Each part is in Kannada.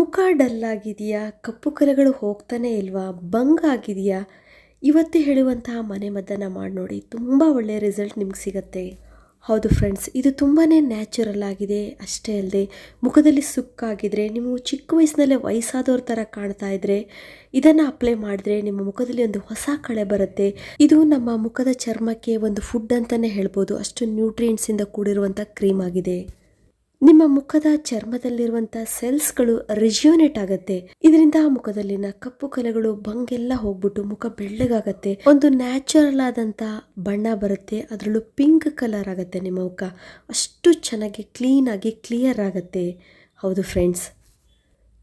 ಮುಖ ಡಲ್ ಆಗಿದೆಯಾ ಕಪ್ಪು ಕಲೆಗಳು ಹೋಗ್ತಾನೆ ಇಲ್ವಾ? ಬಂಗ್ ಆಗಿದೆಯಾ? ಇವತ್ತು ಹೇಳುವಂತಹ ಮನೆಮದ್ದನ್ನು ಮಾಡಿ ನೋಡಿ ತುಂಬ ಒಳ್ಳೆಯ ರಿಸಲ್ಟ್ ನಿಮ್ಗೆ ಸಿಗುತ್ತೆ. ಹೌದು ಫ್ರೆಂಡ್ಸ್ ಇದು ತುಂಬಾ ನ್ಯಾಚುರಲ್ ಆಗಿದೆ. ಅಷ್ಟೇ ಅಲ್ಲದೆ ಮುಖದಲ್ಲಿ ಸುಕ್ಕಾಗಿದ್ರೆ ನೀವು ಚಿಕ್ಕ ವಯಸ್ಸಿನಲ್ಲೇ ವಯಸ್ಸಾದವ್ರ ಥರ ಕಾಣ್ತಾ ಇದ್ರೆ, ಇದನ್ನು ಅಪ್ಲೈ ಮಾಡಿದ್ರೆ ನಿಮ್ಮ ಮುಖದಲ್ಲಿ ಒಂದು ಹೊಸ ಕಳೆ ಬರುತ್ತೆ. ಇದು ನಮ್ಮ ಮುಖದ ಚರ್ಮಕ್ಕೆ ಒಂದು ಫುಡ್ ಅಂತಲೇ ಹೇಳ್ಬೋದು. ಅಷ್ಟು ನ್ಯೂಟ್ರಿಯೆಂಟ್ಸಿಂದ ಕೂಡಿರುವಂಥ ಕ್ರೀಮ್ ಆಗಿದೆ. ನಿಮ್ಮ ಮುಖದ ಚರ್ಮದಲ್ಲಿರುವಂಥ ಸೆಲ್ಸ್ಗಳು ರಿಜ್ಯೂನೇಟ್ ಆಗುತ್ತೆ. ಇದರಿಂದ ಮುಖದಲ್ಲಿನ ಕಪ್ಪು ಕಲೆಗಳು ಬಂಗೆಲ್ಲ ಹೋಗ್ಬಿಟ್ಟು ಮುಖ ಬೆಳ್ಳಗಾಗತ್ತೆ. ಒಂದು ನ್ಯಾಚುರಲ್ ಆದಂತ ಬಣ್ಣ ಬರುತ್ತೆ. ಅದರಲ್ಲೂ ಪಿಂಕ್ ಕಲರ್ ಆಗುತ್ತೆ ನಿಮ್ಮ ಮುಖ. ಅಷ್ಟು ಚೆನ್ನಾಗಿ ಕ್ಲೀನ್ ಆಗಿ ಕ್ಲಿಯರ್ ಆಗುತ್ತೆ. ಹೌದು ಫ್ರೆಂಡ್ಸ್.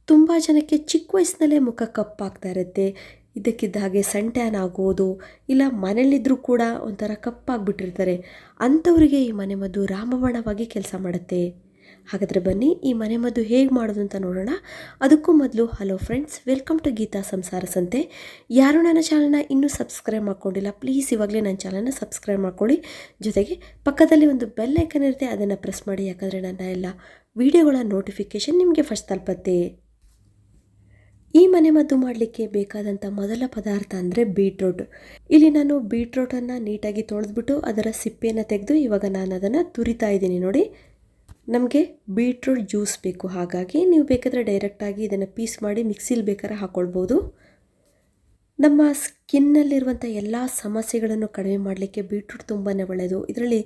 ತುಂಬ ಜನಕ್ಕೆ ಚಿಕ್ಕ ವಯಸ್ಸಿನಲ್ಲೇ ಮುಖ ಕಪ್ಪಾಗ್ತಾ ಇರುತ್ತೆ. ಇದಕ್ಕಿದ್ದ ಹಾಗೆ ಸನ್ ಟ್ಯಾನ್ ಆಗೋದು, ಇಲ್ಲ ಮನೇಲಿದ್ದರೂ ಕೂಡ ಒಂಥರ ಕಪ್ಪಾಗ್ಬಿಟ್ಟಿರ್ತಾರೆ. ಅಂಥವರಿಗೆ ಈ ಮನೆಮದ್ದು ರಾಮಬಾಣವಾಗಿ ಕೆಲಸ ಮಾಡುತ್ತೆ. ಹಾಗಾದರೆ ಬನ್ನಿ ಈ ಮನೆಮದ್ದು ಹೇಗೆ ಮಾಡೋದು ಅಂತ ನೋಡೋಣ. ಅದಕ್ಕೂ ಮೊದಲು hello friends, welcome to Geetha Samsara Santhe. ಯಾರು ನನ್ನ ಚಾನಲ್ನ ಇನ್ನೂ ಸಬ್ಸ್ಕ್ರೈಬ್ ಮಾಡ್ಕೊಂಡಿಲ್ಲ, ಪ್ಲೀಸ್ ಇವಾಗಲೇ ನನ್ನ ಚಾನಲ್ನ ಸಬ್ಸ್ಕ್ರೈಬ್ ಮಾಡ್ಕೊಳ್ಳಿ. ಜೊತೆಗೆ ಪಕ್ಕದಲ್ಲಿ ಒಂದು ಬೆಲ್ ಐಕನ್ ಇರುತ್ತೆ, ಅದನ್ನು ಪ್ರೆಸ್ ಮಾಡಿ, ಯಾಕಂದರೆ ನನ್ನ ಎಲ್ಲ ವಿಡಿಯೋಗಳ ನೋಟಿಫಿಕೇಷನ್ ನಿಮಗೆ ಫಸ್ಟ್ ತಲುಪತ್ತೆ. ಈ ಮನೆಮದ್ದು ಮಾಡಲಿಕ್ಕೆ ಬೇಕಾದಂಥ ಮೊದಲ ಪದಾರ್ಥ ಅಂದರೆ ಬೀಟ್ರೋಟ್. ಇಲ್ಲಿ ನಾನು ಬೀಟ್ರೋಟನ್ನು ನೀಟಾಗಿ ತೊಳೆದ್ಬಿಟ್ಟು ಅದರ ಸಿಪ್ಪೆಯನ್ನು ತೆಗೆದು ಇವಾಗ ನಾನು ಅದನ್ನು ತುರಿತಾ ಇದ್ದೀನಿ ನೋಡಿ. ನಮಗೆ ಬೀಟ್ರೂಟ್ ಜ್ಯೂಸ್ ಬೇಕು. ಹಾಗಾಗಿ ನೀವು ಬೇಕಾದರೆ ಡೈರೆಕ್ಟಾಗಿ ಇದನ್ನು ಪೀಸ್ ಮಾಡಿ ಮಿಕ್ಸಿಲಿ ಬೇಕಾದ್ರೆ ಹಾಕ್ಕೊಳ್ಬೋದು ನಮ್ಮ ಸ್ಕಿನ್ನಲ್ಲಿರುವಂಥ ಎಲ್ಲ ಸಮಸ್ಯೆಗಳನ್ನು ಕಡಿಮೆ ಮಾಡಲಿಕ್ಕೆ ಬೀಟ್ರೂಟ್ ತುಂಬಾ ಒಳ್ಳೆಯದು ಇದರಲ್ಲಿ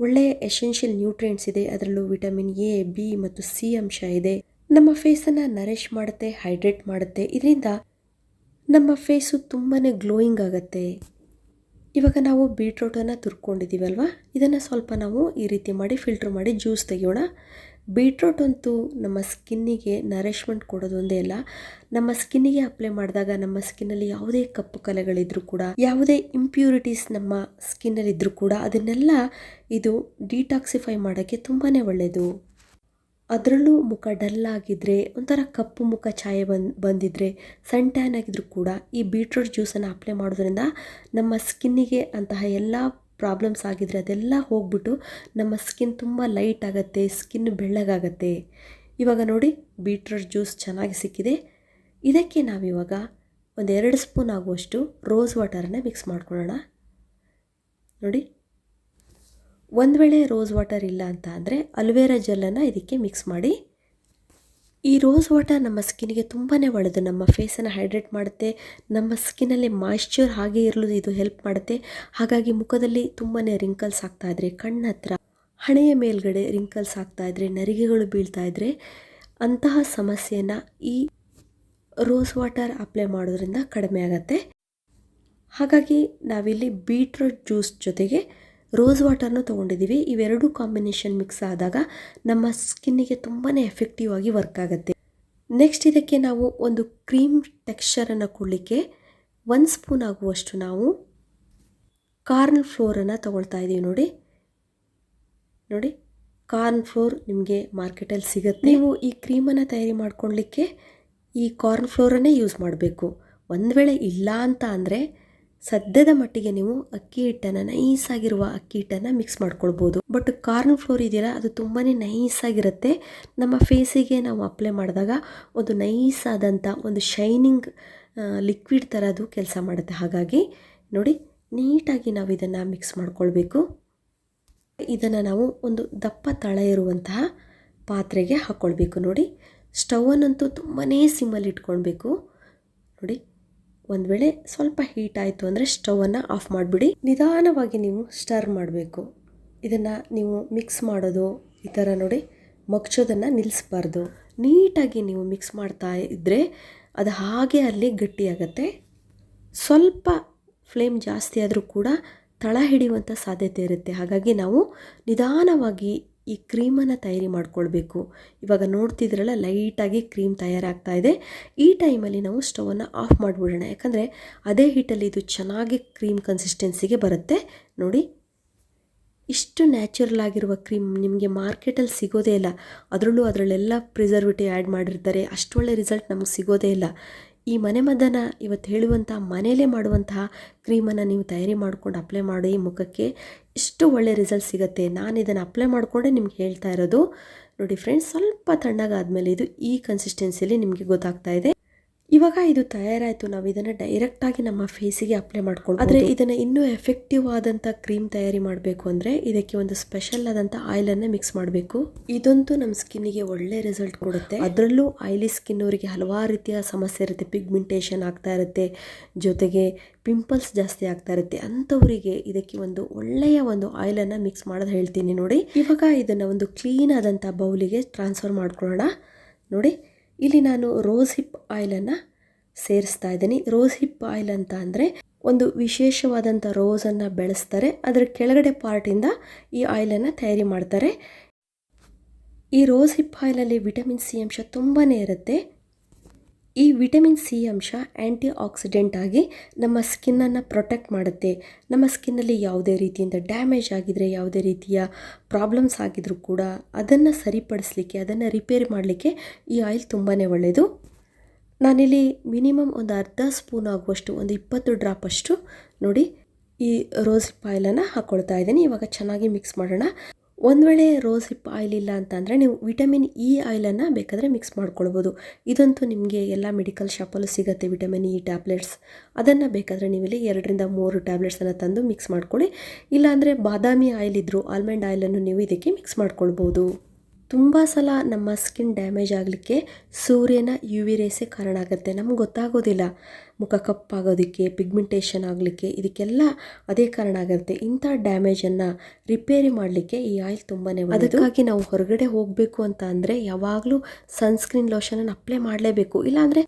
ಒಳ್ಳೆಯ ಎಸೆನ್ಷಿಯಲ್ ನ್ಯೂಟ್ರಿಯೆಂಟ್ಸ್ ಇದೆ. ಅದರಲ್ಲೂ ವಿಟಮಿನ್ ಎ ಬಿ ಮತ್ತು ಸಿ ಅಂಶ ಇದೆ. ನಮ್ಮ ಫೇಸನ್ನು ನರಿಷ್ ಮಾಡುತ್ತೆ ಹೈಡ್ರೇಟ್ ಮಾಡುತ್ತೆ. ಇದರಿಂದ ನಮ್ಮ ಫೇಸು ತುಂಬಾ ಗ್ಲೋಯಿಂಗ್ ಆಗುತ್ತೆ. ಇವಾಗ ನಾವು ಬೀಟ್ರೋಟನ್ನು ತುರ್ಕೊಂಡಿದ್ದೀವಲ್ವ? ಇದನ್ನು ಸ್ವಲ್ಪ ನಾವು ಈ ರೀತಿ ಮಾಡಿ ಫಿಲ್ಟ್ರ್ ಮಾಡಿ ಜ್ಯೂಸ್ ತೆಗೆಯೋಣ. ಬೀಟ್ರೋಟ್ ಅಂತೂ ನಮ್ಮ ಸ್ಕಿನ್ನಿಗೆ ನರಿಷ್ಮೆಂಟ್ ಕೊಡೋದು ಒಂದೇ ಅಲ್ಲ. ನಮ್ಮ ಸ್ಕಿನ್ನಿಗೆ ಅಪ್ಲೈ ಮಾಡಿದಾಗ ನಮ್ಮ ಸ್ಕಿನ್ನಲ್ಲಿ ಯಾವುದೇ ಕಪ್ಪು ಕಲೆಗಳಿದ್ರೂ ಕೂಡ, ಯಾವುದೇ ಇಂಪ್ಯೂರಿಟೀಸ್ ನಮ್ಮ ಸ್ಕಿನ್ನಲ್ಲಿದ್ದರೂ ಕೂಡ ಅದನ್ನೆಲ್ಲ ಇದು ಡಿಟಾಕ್ಸಿಫೈ ಮಾಡೋಕ್ಕೆ ತುಂಬಾ ಒಳ್ಳೆಯದು ಅದರಲ್ಲೂ ಮುಖ ಡಲ್ ಆಗಿದ್ದರೆ ಒಂಥರ ಕಪ್ಪು ಮುಖ ಛಾಯೆ ಬಂದು ಬಂದಿದ್ದರೆ ಸನ್ ಟ್ಯಾನ್ ಆಗಿದ್ದರೂ ಕೂಡ ಈ ಬೀಟ್ರೂಟ್ ಜ್ಯೂಸನ್ನು ಅಪ್ಲೈ ಮಾಡೋದ್ರಿಂದ ನಮ್ಮ ಸ್ಕಿನ್ನಿಗೆ ಅಂತಹ ಎಲ್ಲ ಪ್ರಾಬ್ಲಮ್ಸ್ ಆಗಿದ್ದರೆ ಅದೆಲ್ಲ ಹೋಗ್ಬಿಟ್ಟು ನಮ್ಮ ಸ್ಕಿನ್ ತುಂಬ ಲೈಟ್ ಆಗುತ್ತೆ, ಸ್ಕಿನ್ ಬೆಳ್ಳಗಾಗತ್ತೆ. ಇವಾಗ ನೋಡಿ ಬೀಟ್ರೂಟ್ ಜ್ಯೂಸ್ ಚೆನ್ನಾಗಿ ಸಿಕ್ಕಿದೆ. ಇದಕ್ಕೆ ನಾವಿವಾಗ ಒಂದೆರಡು ಸ್ಪೂನ್ ಆಗುವಷ್ಟು ರೋಸ್ ವಾಟರನ್ನು ಮಿಕ್ಸ್ ಮಾಡ್ಕೊಳ್ಳೋಣ. ನೋಡಿ. ಒಂದು ವೇಳೆ ರೋಸ್ ವಾಟರ್ ಇಲ್ಲ ಅಂತ ಅಂದರೆ ಅಲ್ವೇರಾ ಜೆಲ್ಲನ್ನು ಇದಕ್ಕೆ ಮಿಕ್ಸ್ ಮಾಡಿ. ಈ ರೋಸ್ ವಾಟರ್ ನಮ್ಮ ಸ್ಕಿನ್ಗೆ ತುಂಬಾ ಒಳ್ಳೆಯದು ನಮ್ಮ ಫೇಸನ್ನು ಹೈಡ್ರೇಟ್ ಮಾಡುತ್ತೆ. ನಮ್ಮ ಸ್ಕಿನ್ನಲ್ಲಿ ಮಾಯ್ಶ್ಚರ್ ಹಾಗೆ ಇರಲು ಇದು ಹೆಲ್ಪ್ ಮಾಡುತ್ತೆ. ಹಾಗಾಗಿ ಮುಖದಲ್ಲಿ ತುಂಬಾ ರಿಂಕಲ್ಸ್ ಆಗ್ತಾ ಇದ್ರೆ, ಕಣ್ಣ ಹತ್ರ ಹಣೆಯ ಮೇಲ್ಗಡೆ ರಿಂಕಲ್ಸ್ ಆಗ್ತಾ ಇದ್ರೆ, ನರಿಗೆಗಳು ಬೀಳ್ತಾ ಇದ್ರೆ ಅಂತಹ ಸಮಸ್ಯೆಯನ್ನು ಈ ರೋಸ್ ವಾಟರ್ ಅಪ್ಲೈ ಮಾಡೋದ್ರಿಂದ ಕಡಿಮೆ ಆಗುತ್ತೆ. ಹಾಗಾಗಿ ನಾವಿಲ್ಲಿ ಬೀಟ್ರೂಟ್ ಜ್ಯೂಸ್ ಜೊತೆಗೆ ರೋಸ್ ವಾಟರ್ನು ತೊಗೊಂಡಿದ್ದೀವಿ. ಇವೆರಡೂ ಕಾಂಬಿನೇಷನ್ ಮಿಕ್ಸ್ ಆದಾಗ ನಮ್ಮ ಸ್ಕಿನ್ನಿಗೆ ತುಂಬಾ ಎಫೆಕ್ಟಿವ್ ಆಗಿ ವರ್ಕ್ ಆಗುತ್ತೆ. ನೆಕ್ಸ್ಟ್ ಇದಕ್ಕೆ ನಾವು ಒಂದು ಕ್ರೀಮ್ ಟೆಕ್ಸ್ಚರನ್ನು ಕೊಡಲಿಕ್ಕೆ ಒಂದು ಸ್ಪೂನ್ ಆಗುವಷ್ಟು ನಾವು ಕಾರ್ನ್ ಫ್ಲೋರನ್ನು ತೊಗೊಳ್ತಾ ಇದ್ದೀವಿ ನೋಡಿ. ನೋಡಿ ಕಾರ್ನ್ ಫ್ಲೋರ್ ನಿಮಗೆ ಮಾರ್ಕೆಟಲ್ಲಿ ಸಿಗುತ್ತೆ. ನೀವು ಈ ಕ್ರೀಮನ್ನು ತಯಾರಿ ಮಾಡ್ಕೊಳ್ಲಿಕ್ಕೆ ಈ ಕಾರ್ನ್ ಫ್ಲೋರನ್ನೇ ಯೂಸ್ ಮಾಡಬೇಕು. ಒಂದು ವೇಳೆ ಇಲ್ಲ ಅಂತ ಅಂದರೆ ಸದ್ಯದ ಮಟ್ಟಿಗೆ ನೀವು ಅಕ್ಕಿ ಹಿಟ್ಟನ್ನು ನೈಸಾಗಿರುವ ಅಕ್ಕಿ ಹಿಟ್ಟನ್ನು ಮಿಕ್ಸ್ ಮಾಡ್ಕೊಳ್ಬೋದು. ಬಟ್ ಕಾರ್ನ್ ಫ್ಲೋರ್ ಇದೆಯಲ್ಲ, ಅದು ತುಂಬಾ ನೈಸಾಗಿರುತ್ತೆ. ನಮ್ಮ ಫೇಸಿಗೆ ನಾವು ಅಪ್ಲೈ ಮಾಡಿದಾಗ ಒಂದು ನೈಸ್ ಆದಂಥ ಒಂದು ಶೈನಿಂಗ್ ಲಿಕ್ವಿಡ್ ಥರ ಅದು ಕೆಲಸ ಮಾಡುತ್ತೆ. ಹಾಗಾಗಿ ನೋಡಿ, ನೀಟಾಗಿ ನಾವು ಇದನ್ನು ಮಿಕ್ಸ್ ಮಾಡ್ಕೊಳ್ಬೇಕು. ಇದನ್ನು ನಾವು ಒಂದು ದಪ್ಪ ತಳ ಇರುವಂತಹ ಪಾತ್ರೆಗೆ ಹಾಕ್ಕೊಳ್ಬೇಕು ನೋಡಿ ಸ್ಟವನ್ನಂತೂ ತುಂಬಾ ಸಿಮ್ಮಲ್ಲಿ ಇಟ್ಕೊಳ್ಬೇಕು. ನೋಡಿ ಒಂದು ವೇಳೆ ಸ್ವಲ್ಪ ಹೀಟ್ ಆಯಿತು ಅಂದರೆ ಸ್ಟವನ್ನು ಆಫ್ ಮಾಡಿಬಿಡಿ. ನಿಧಾನವಾಗಿ ನೀವು ಸ್ಟರ್ ಮಾಡಬೇಕು. ಇದನ್ನು ನೀವು ಮಿಕ್ಸ್ ಮಾಡೋದು, ಈ ಥರ ನೋಡಿ ಮಗ್ಚೋದನ್ನು ನಿಲ್ಲಿಸ್ಬಾರ್ದು ನೀಟಾಗಿ ನೀವು ಮಿಕ್ಸ್ ಮಾಡ್ತಾ ಇದ್ದರೆ ಅದು ಹಾಗೆ ಅಲ್ಲಿ ಗಟ್ಟಿಯಾಗತ್ತೆ. ಸ್ವಲ್ಪ ಫ್ಲೇಮ್ ಜಾಸ್ತಿ ಆದರೂ ಕೂಡ ತಳ ಹಿಡಿಯುವಂಥ ಸಾಧ್ಯತೆ ಇರುತ್ತೆ. ಹಾಗಾಗಿ ನಾವು ನಿಧಾನವಾಗಿ ಈ ಕ್ರೀಮನ್ನು ತಯಾರಿ ಮಾಡ್ಕೊಳ್ಬೇಕು. ಇವಾಗ ನೋಡ್ತಿದ್ರಲ್ಲ, ಲೈಟಾಗಿ ಕ್ರೀಮ್ ತಯಾರಾಗ್ತಾ ಇದೆ. ಈ ಟೈಮಲ್ಲಿ ನಾವು ಸ್ಟವನ್ನು ಆಫ್ ಮಾಡಿಬಿಡೋಣ. ಯಾಕಂದರೆ ಅದೇ ಹೀಟಲ್ಲಿ ಇದು ಚೆನ್ನಾಗಿ ಕ್ರೀಮ್ ಕನ್ಸಿಸ್ಟೆನ್ಸಿಗೆ ಬರುತ್ತೆ. ನೋಡಿ, ಇಷ್ಟು ನ್ಯಾಚುರಲ್ ಆಗಿರುವ ಕ್ರೀಮ್ ನಿಮಗೆ ಮಾರ್ಕೆಟಲ್ಲಿ ಸಿಗೋದೇ ಇಲ್ಲ. ಅದರಲ್ಲೂ ಅದರಲ್ಲೆಲ್ಲ ಪ್ರಿಸರ್ವೇಟಿವ್ ಆ್ಯಡ್ ಮಾಡಿರ್ತಾರೆ. ಅಷ್ಟೊಳ್ಳೆ ರಿಸಲ್ಟ್ ನಮಗೆ ಸಿಗೋದೇ ಇಲ್ಲ. ಈ ಮನೆಮದ್ದನ್ನು ಇವತ್ತು ಹೇಳುವಂಥ, ಮನೆಯಲ್ಲೇ ಮಾಡುವಂತಹ ಕ್ರೀಮನ್ನು ನೀವು ತಯಾರಿ ಮಾಡ್ಕೊಂಡು ಅಪ್ಲೈ ಮಾಡಿ ಮುಖಕ್ಕೆ, ಇಷ್ಟು ಒಳ್ಳೆ ರಿಸಲ್ಟ್ ಸಿಗುತ್ತೆ. ನಾನು ಇದನ್ನು ಅಪ್ಲೈ ಮಾಡಿಕೊಂಡೆ ನಿಮ್ಗೆ ಹೇಳ್ತಾ ಇರೋದು. ನೋಡಿ ಫ್ರೆಂಡ್ಸ್ ಸ್ವಲ್ಪ ತಣ್ಣಗಾದ ಮೇಲೆ ಇದು ಈ ಕನ್ಸಿಸ್ಟೆನ್ಸಿಯಲ್ಲಿ ನಿಮಗೆ ಗೊತ್ತಾಗ್ತಾ ಇದೆ. ಇವಾಗ ಇದು ತಯಾರಾಯಿತು, ನಾವು ಇದನ್ನು ಡೈರೆಕ್ಟಾಗಿ ನಮ್ಮ ಫೇಸಿಗೆ ಅಪ್ಲೈ ಮಾಡ್ಕೊಂಡು ಆದರೆ ಇದನ್ನು ಇನ್ನೂ ಎಫೆಕ್ಟಿವ್ ಆದಂಥ ಕ್ರೀಮ್ ತಯಾರಿ ಮಾಡಬೇಕು ಅಂದರೆ ಇದಕ್ಕೆ ಒಂದು ಸ್ಪೆಷಲ್ ಆದಂಥ ಆಯಿಲನ್ನು ಮಿಕ್ಸ್ ಮಾಡಬೇಕು. ಇದಂತೂ ನಮ್ಮ ಸ್ಕಿನ್ನಿಗೆ ಒಳ್ಳೆ ರಿಸಲ್ಟ್ ಕೊಡುತ್ತೆ. ಅದರಲ್ಲೂ ಆಯಿಲಿ ಸ್ಕಿನ್ ಅವರಿಗೆ ಹಲವಾರು ರೀತಿಯ ಸಮಸ್ಯೆ ಇರುತ್ತೆ. ಪಿಗ್ಮೆಂಟೇಷನ್ ಆಗ್ತಾ ಇರುತ್ತೆ, ಜೊತೆಗೆ ಪಿಂಪಲ್ಸ್ ಜಾಸ್ತಿ ಆಗ್ತಾ ಇರುತ್ತೆ. ಅಂಥವರಿಗೆ ಇದಕ್ಕೆ ಒಂದು ಒಳ್ಳೆಯ ಒಂದು ಆಯಿಲನ್ನು ಮಿಕ್ಸ್ ಮಾಡೋದು ಹೇಳ್ತೀನಿ ನೋಡಿ. ಇವಾಗ ಇದನ್ನು ಒಂದು ಕ್ಲೀನ್ ಆದಂಥ ಬೌಲಿಗೆ ಟ್ರಾನ್ಸ್ಫರ್ ಮಾಡ್ಕೊಳ್ಳೋಣ. ನೋಡಿ. ಇಲ್ಲಿ ನಾನು ರೋಸ್ ಹಿಪ್ ಆಯಿಲನ್ನು ಸೇರಿಸ್ತಾ ಇದ್ದೀನಿ. ರೋಸ್ ಹಿಪ್ ಆಯಿಲ್ ಅಂತ ಅಂದರೆ ಒಂದು ವಿಶೇಷವಾದಂಥ ರೋಸನ್ನು ಬೆಳೆಸ್ತಾರೆ. ಅದರ ಕೆಳಗಡೆ ಪಾರ್ಟಿಂದ ಈ ಆಯಿಲನ್ನು ತಯಾರಿ ಮಾಡ್ತಾರೆ. ಈ ರೋಸ್ ಹಿಪ್ ಆಯಿಲಲ್ಲಿ ವಿಟಮಿನ್ ಸಿ ಅಂಶ ತುಂಬಾ ಇರುತ್ತೆ. ಈ ವಿಟಮಿನ್ ಸಿ ಅಂಶ ಆ್ಯಂಟಿ ಆಕ್ಸಿಡೆಂಟ್ ಆಗಿ ನಮ್ಮ ಸ್ಕಿನ್ನನ್ನು ಪ್ರೊಟೆಕ್ಟ್ ಮಾಡುತ್ತೆ. ನಮ್ಮ ಸ್ಕಿನ್ನಲ್ಲಿ ಯಾವುದೇ ರೀತಿಯಿಂದ ಡ್ಯಾಮೇಜ್ ಆಗಿದರೆ, ಯಾವುದೇ ರೀತಿಯ ಪ್ರಾಬ್ಲಮ್ಸ್ ಆಗಿದ್ರೂ ಕೂಡ ಅದನ್ನು ಸರಿಪಡಿಸಲಿಕ್ಕೆ, ಅದನ್ನು ರಿಪೇರಿ ಮಾಡಲಿಕ್ಕೆ ಈ ಆಯಿಲ್ ತುಂಬಾ ಒಳ್ಳೆಯದು ನಾನಿಲ್ಲಿ ಮಿನಿಮಮ್ ಒಂದು ಅರ್ಧ ಸ್ಪೂನ್ ಆಗುವಷ್ಟು, ಒಂದು ಇಪ್ಪತ್ತು ಡ್ರಾಪ್ ಅಷ್ಟು ನೋಡಿ ಈ ರೋಸ್ ಆಯಿಲನ್ನು ಹಾಕ್ಕೊಳ್ತಾ ಇದ್ದೀನಿ. ಇವಾಗ ಚೆನ್ನಾಗಿ ಮಿಕ್ಸ್ ಮಾಡೋಣ. ಒಂದು ವೇಳೆ ರೋಸ್ ಹಿಪ್ ಆಯಿಲ್ ಇಲ್ಲ ಅಂತಂದರೆ ನೀವು ವಿಟಮಿನ್ ಇ ಆಯಿಲನ್ನು ಬೇಕಾದರೆ ಮಿಕ್ಸ್ ಮಾಡ್ಕೊಳ್ಬೋದು. ಇದಂತೂ ನಿಮಗೆ ಎಲ್ಲ ಮೆಡಿಕಲ್ ಶಾಪಲ್ಲೂ ಸಿಗುತ್ತೆ ವಿಟಮಿನ್ ಇ ಟ್ಯಾಬ್ಲೆಟ್ಸ್ ಅದನ್ನು ಬೇಕಾದರೆ ನೀವಿಲ್ಲಿ ಎರಡರಿಂದ ಮೂರು ಟ್ಯಾಬ್ಲೆಟ್ಸನ್ನು ತಂದು ಮಿಕ್ಸ್ ಮಾಡ್ಕೊಳ್ಳಿ. ಇಲ್ಲಾಂದರೆ ಬಾದಾಮಿ ಆಯಿಲ್ ಇದ್ದರೂ ಆಲ್ಮಂಡ್ ಆಯಿಲನ್ನು ನೀವು ಇದಕ್ಕೆ ಮಿಕ್ಸ್ ಮಾಡ್ಕೊಳ್ಬೋದು. ತುಂಬ ಸಲ ನಮ್ಮ ಸ್ಕಿನ್ ಡ್ಯಾಮೇಜ್ ಆಗಲಿಕ್ಕೆ ಸೂರ್ಯನ ಯು ವಿ ರೇಸೇ ಕಾರಣ ಆಗುತ್ತೆ. ನಮ್ಗೆ ಗೊತ್ತಾಗೋದಿಲ್ಲ. ಮುಖ ಕಪ್ಪಾಗೋದಕ್ಕೆ ಪಿಗ್ಮೆಂಟೇಷನ್ ಆಗಲಿಕ್ಕೆ, ಇದಕ್ಕೆಲ್ಲ ಅದೇ ಕಾರಣ ಆಗುತ್ತೆ ಇಂಥ ಡ್ಯಾಮೇಜನ್ನು ರಿಪೇರಿ ಮಾಡಲಿಕ್ಕೆ ಈ ಆಯಿಲ್ ತುಂಬಾ ಅದಕ್ಕಾಗಿ ನಾವು ಹೊರಗಡೆ ಹೋಗಬೇಕು ಅಂತ ಅಂದರೆ ಯಾವಾಗಲೂ ಸನ್ಸ್ಕ್ರೀನ್ ಲೋಷನನ್ನು ಅಪ್ಲೈ ಮಾಡಲೇಬೇಕು. ಇಲ್ಲಾಂದರೆ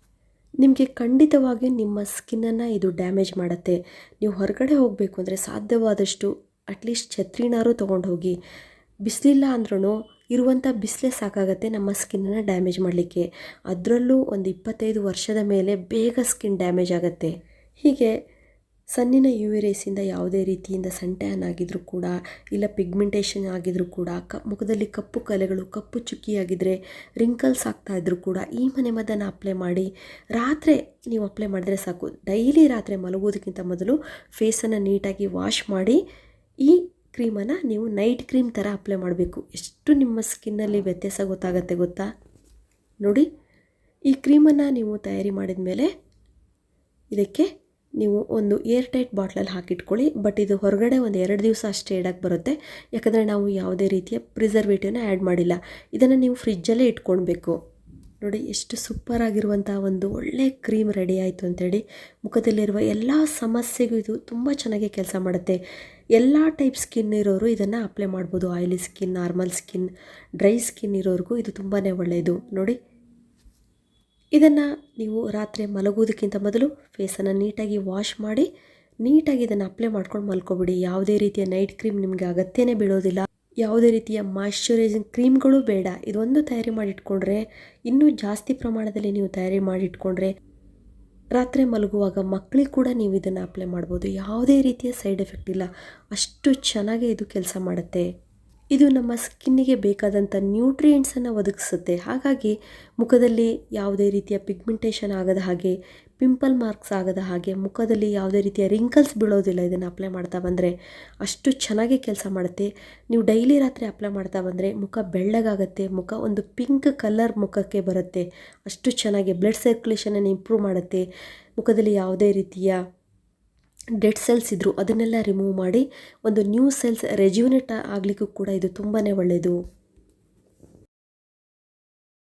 ನಿಮಗೆ ಖಂಡಿತವಾಗಿಯೂ ನಿಮ್ಮ ಸ್ಕಿನ್ನನ್ನು ಇದು ಡ್ಯಾಮೇಜ್ ಮಾಡುತ್ತೆ. ನೀವು ಹೊರಗಡೆ ಹೋಗಬೇಕು ಅಂದರೆ ಸಾಧ್ಯವಾದಷ್ಟು ಅಟ್ಲೀಸ್ಟ್ ಛತ್ರಿನಾರು ತೊಗೊಂಡು ಹೋಗಿ. ಬಿಸಿಲಿಲ್ಲ ಅಂದ್ರೂ ಇರುವಂಥ ಬಿಸಿಲೇ ಸಾಕಾಗತ್ತೆ ನಮ್ಮ ಸ್ಕಿನ್ನನ್ನು ಡ್ಯಾಮೇಜ್ ಮಾಡಲಿಕ್ಕೆ. ಅದರಲ್ಲೂ ಒಂದು ಇಪ್ಪತ್ತೈದು ವರ್ಷದ ಮೇಲೆ ಬೇಗ ಸ್ಕಿನ್ ಡ್ಯಾಮೇಜ್ ಆಗುತ್ತೆ. ಹೀಗೆ ಸನ್ನಿನ ಯು ವಿ ರೇಸಿಂದ ಯಾವುದೇ ರೀತಿಯಿಂದ ಸನ್ಟ್ಯಾನ್ ಆಗಿದ್ರೂ ಕೂಡ, ಇಲ್ಲ ಪಿಗ್ಮೆಂಟೇಷನ್ ಆಗಿದ್ರೂ ಕೂಡ, ಕ ಮುಖದಲ್ಲಿ ಕಪ್ಪು ಕಲೆಗಳು, ಕಪ್ಪು ಚುಕ್ಕಿಯಾಗಿದ್ದರೆ ರಿಂಕಲ್ಸ್ ಆಗ್ತಾ ಇದ್ದರೂ ಕೂಡ ಈ ಮನೆ ಮದ್ದನ್ನು ಅಪ್ಲೈ ಮಾಡಿ, ರಾತ್ರಿ ನೀವು ಅಪ್ಲೈ ಮಾಡಿದ್ರೆ ಸಾಕು. ಡೈಲಿ ರಾತ್ರಿ ಮಲಗೋದಕ್ಕಿಂತ ಮೊದಲು ಫೇಸನ್ನು ನೀಟಾಗಿ ವಾಶ್ ಮಾಡಿ, ಈ ಕ್ರೀಮನ್ನು ನೀವು ನೈಟ್ ಕ್ರೀಮ್ ಥರ ಅಪ್ಲೈ ಮಾಡಬೇಕು. ಎಷ್ಟು ನಿಮ್ಮ ಸ್ಕಿನ್ನಲ್ಲಿ ವ್ಯತ್ಯಾಸ ಗೊತ್ತಾಗತ್ತೆ ಗೊತ್ತಾ? ನೋಡಿ, ಈ ಕ್ರೀಮನ್ನು ನೀವು ತಯಾರಿ ಮಾಡಿದ ಮೇಲೆ ಇದಕ್ಕೆ ನೀವು ಒಂದು ಏರ್ ಟೈಟ್ ಬಾಟ್ಲಲ್ಲಿ ಹಾಕಿಟ್ಕೊಳ್ಳಿ. ಬಟ್ ಇದು ಹೊರಗಡೆ ಒಂದು ಎರಡು ದಿವಸ ಅಷ್ಟೇ ಇಡೋಕ್ಕೆ ಬರುತ್ತೆ. ಯಾಕಂದರೆ ನಾವು ಯಾವುದೇ ರೀತಿಯ ಪ್ರಿಸರ್ವೇಟಿವ್ನ ಆ್ಯಡ್ ಮಾಡಿಲ್ಲ. ಇದನ್ನು ನೀವು ಫ್ರಿಜ್ಜಲ್ಲೇ ಇಟ್ಕೊಳ್ಬೇಕು. ನೋಡಿ ಎಷ್ಟು ಸೂಪರ್ ಆಗಿರುವಂಥ ಒಂದು ಒಳ್ಳೆ ಕ್ರೀಮ್ ರೆಡಿ ಆಯಿತು ಅಂತೇಳಿ ಮುಖದಲ್ಲಿರುವ ಎಲ್ಲ ಸಮಸ್ಯೆಗೂ ಇದು ತುಂಬ ಚೆನ್ನಾಗಿ ಕೆಲಸ ಮಾಡುತ್ತೆ. ಎಲ್ಲ ಟೈಪ್ ಸ್ಕಿನ್ ಇರೋರು ಇದನ್ನು ಅಪ್ಲೈ ಮಾಡ್ಬೋದು. Oily skin, normal skin, dry skin ಇರೋರಿಗೂ ಇದು ತುಂಬಾ ಒಳ್ಳೆಯದು. ನೋಡಿ, ಇದನ್ನು ನೀವು ರಾತ್ರಿ ಮಲಗೋದಕ್ಕಿಂತ ಮೊದಲು ಫೇಸನ್ನು ನೀಟಾಗಿ ವಾಶ್ ಮಾಡಿ, ನೀಟಾಗಿ ಇದನ್ನು ಅಪ್ಲೈ ಮಾಡ್ಕೊಂಡು ಮಲ್ಕೊಬಿಡಿ. ಯಾವುದೇ ರೀತಿಯ ನೈಟ್ ಕ್ರೀಮ್ ನಿಮಗೆ ಅಗತ್ಯನೇ ಬೀಳೋದಿಲ್ಲ. ಯಾವುದೇ ರೀತಿಯ ಮಾಯಶ್ಚರೈಸಿಂಗ್ ಕ್ರೀಮ್ಗಳು ಬೇಡ. ಇದೊಂದು ತಯಾರಿ ಮಾಡಿಟ್ಕೊಂಡ್ರೆ ಇನ್ನೂ ಜಾಸ್ತಿ ಪ್ರಮಾಣದಲ್ಲಿ ನೀವು ತಯಾರಿ ಮಾಡಿಟ್ಕೊಂಡ್ರೆ ರಾತ್ರಿ ಮಲಗುವಾಗ ಮಕ್ಕಳಿಗೆ ಕೂಡ ನೀವು ಇದನ್ನು ಅಪ್ಲೈ ಮಾಡ್ಬೋದು. ಯಾವುದೇ ರೀತಿಯ ಸೈಡ್ ಎಫೆಕ್ಟ್ ಇಲ್ಲ. ಅಷ್ಟು ಚೆನ್ನಾಗಿ ಇದು ಕೆಲಸ ಮಾಡುತ್ತೆ. ಇದು ನಮ್ಮ ಸ್ಕಿನ್ನಿಗೆ ಬೇಕಾದಂಥ ನ್ಯೂಟ್ರಿಯೆಂಟ್ಸನ್ನು ಒದಗಿಸುತ್ತೆ. ಹಾಗಾಗಿ ಮುಖದಲ್ಲಿ ಯಾವುದೇ ರೀತಿಯ ಪಿಗ್ಮೆಂಟೇಷನ್ ಆಗದ ಹಾಗೆ ಪಿಂಪಲ್ ಮಾರ್ಕ್ಸ್ ಆಗದ ಹಾಗೆ, ಮುಖದಲ್ಲಿ ಯಾವುದೇ ರೀತಿಯ ರಿಂಕಲ್ಸ್ ಬೀಳೋದಿಲ್ಲ ಇದನ್ನು ಅಪ್ಲೈ ಮಾಡ್ತಾ ಬಂದರೆ ಅಷ್ಟು ಚೆನ್ನಾಗಿ ಕೆಲಸ ಮಾಡುತ್ತೆ. ನೀವು ಡೈಲಿ ರಾತ್ರಿ ಅಪ್ಲೈ ಮಾಡ್ತಾ ಬಂದರೆ ಮುಖ ಬೆಳ್ಳಗಾಗುತ್ತೆ, ಮುಖ ಒಂದು ಪಿಂಕ್ ಕಲರ್ ಮುಖಕ್ಕೆ ಬರುತ್ತೆ, ಅಷ್ಟು ಚೆನ್ನಾಗಿ ಬ್ಲಡ್ ಸರ್ಕ್ಯುಲೇಷನನ್ನು ಇಂಪ್ರೂವ್ ಮಾಡುತ್ತೆ, ಮುಖದಲ್ಲಿ ಯಾವುದೇ ರೀತಿಯ ಡೆಡ್ ಸೆಲ್ಸ್ ಇದ್ದರು ಅದನ್ನೆಲ್ಲ ರಿಮೂವ್ ಮಾಡಿ ಒಂದು ನ್ಯೂ ಸೆಲ್ಸ್ ರೆಜ್ಯೂನೇಟ್ ಆಗಲಿಕ್ಕೂ ಕೂಡ ಇದು ತುಂಬಾ ಒಳ್ಳೆಯದು